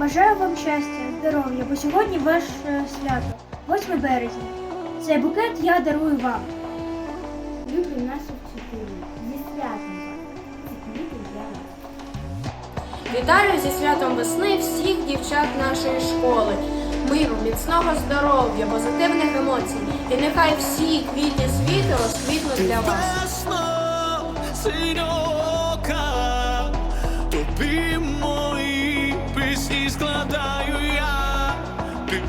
Бажаю вам щастя, здоров'я, бо сьогодні ваше свято, 8 березня. Цей букет я дарую вам. Любі наші вчителі, зі святом вас. Для вас. Вітаю зі святом весни всіх дівчат нашої школи. Миру, міцного здоров'я, позитивних емоцій. І нехай всі квітні світу розквітнуть для вас. Тобі мої пісні складаю я. Ти